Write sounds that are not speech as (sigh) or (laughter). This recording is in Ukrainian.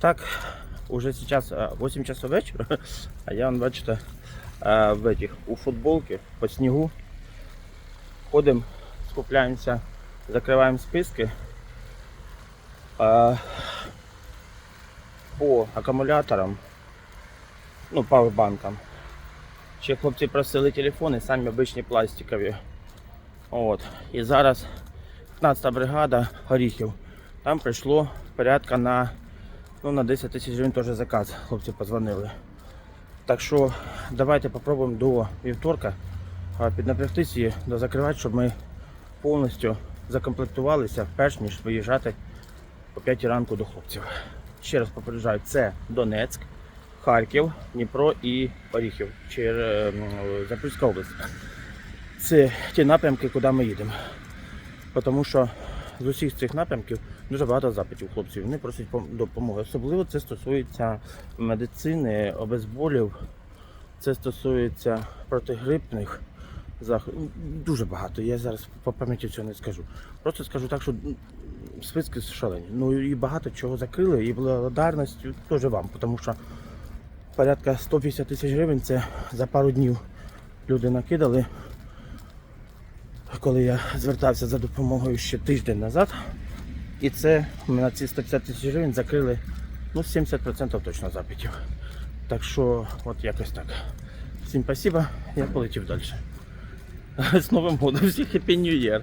так, уже сейчас 8 часов вечера, (laughs) а я, бачите, в этих, у футболке по снігу. Ходимо, скупляємося, закриваємо списки по акумуляторам, ну, павербанкам. Ще хлопці просили телефони, самі обичні пластикові. От. І зараз 15 бригада горіхів. Там прийшло порядка на, ну, на 10 тисяч гривень теж заказ. Хлопці позвонили. Так що давайте попробуємо до вівторка піднапрягтися і дозакривати, щоб ми повністю закомплектувалися, перш ніж виїжджати о 5 ранку до хлопців. Ще раз попереджаю, це Донецьк, Харків, Дніпро і Оріхів, чи е, Запорізька область. Це ті напрямки, куди ми їдемо. Тому що з усіх цих напрямків дуже багато запитів хлопців. Вони просять допомоги. Особливо це стосується медицини, обезболів, це стосується протигрипних заходів. Дуже багато. Я зараз по пам'яті цього не скажу. Просто скажу так, що списки шалені. Ну і багато чого закрили, і благодарність теж вам, тому що порядка 150 тисяч гривень це за пару днів люди накидали коли я звертався за допомогою ще тиждень назад. І це на ці 150 тисяч гривень закрили ну, 70% точно запитів. Так що, от якось так. Всім спасибо, я полетів далі. (laughs) З Новим годом, всіх Happy New Year!